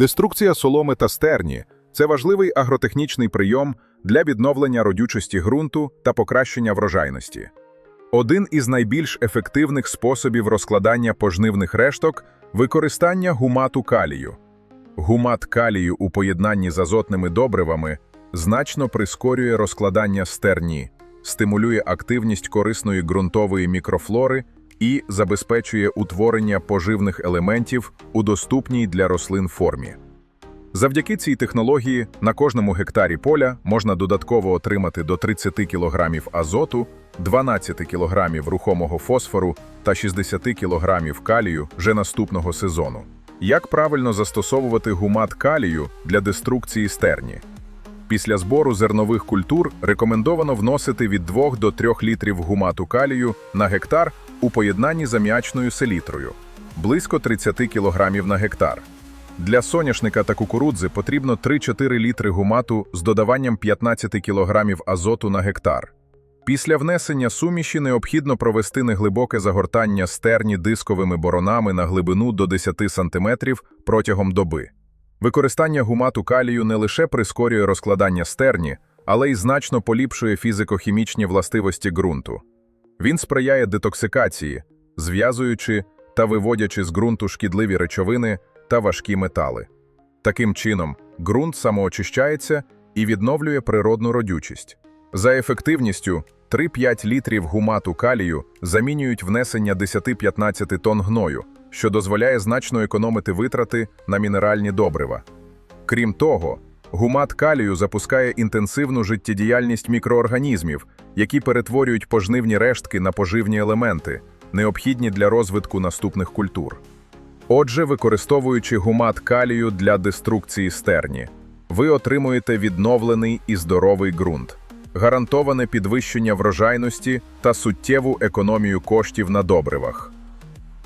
Деструкція соломи та стерні це важливий агротехнічний прийом для відновлення родючості ґрунту та покращення врожайності. Один із найбільш ефективних способів розкладання пожнивних решток використання гумату калію. Гумат калію у поєднанні з азотними добривами значно прискорює розкладання стерні, стимулює активність корисної ґрунтової мікрофлори і забезпечує утворення поживних елементів у доступній для рослин формі. Завдяки цій технології на кожному гектарі поля можна додатково отримати до 30 кг азоту, 12 кг рухомого фосфору та 60 кг калію вже наступного сезону. Як правильно застосовувати гумат калію для деструкції стерні? Після збору зернових культур рекомендовано вносити від 2 до 3 літрів гумату калію на гектар у поєднанні з аміачною селітрою – близько 30 кг на гектар. Для соняшника та кукурудзи потрібно 3-4 літри гумату з додаванням 15 кг азоту на гектар. Після внесення суміші необхідно провести неглибоке загортання стерні дисковими боронами на глибину до 10 см протягом доби. Використання гумату калію не лише прискорює розкладання стерні, але й значно поліпшує фізико-хімічні властивості ґрунту. Він сприяє детоксикації, зв'язуючи та виводячи з ґрунту шкідливі речовини та важкі метали. Таким чином, ґрунт самоочищається і відновлює природну родючість. За ефективністю 3-5 літрів гумату калію замінюють внесення 10-15 тонн гною, що дозволяє значно економити витрати на мінеральні добрива. Крім того, гумат калію запускає інтенсивну життєдіяльність мікроорганізмів, які перетворюють пожнивні рештки на поживні елементи, необхідні для розвитку наступних культур. Отже, використовуючи гумат калію для деструкції стерні, ви отримуєте відновлений і здоровий ґрунт, гарантоване підвищення врожайності та суттєву економію коштів на добривах.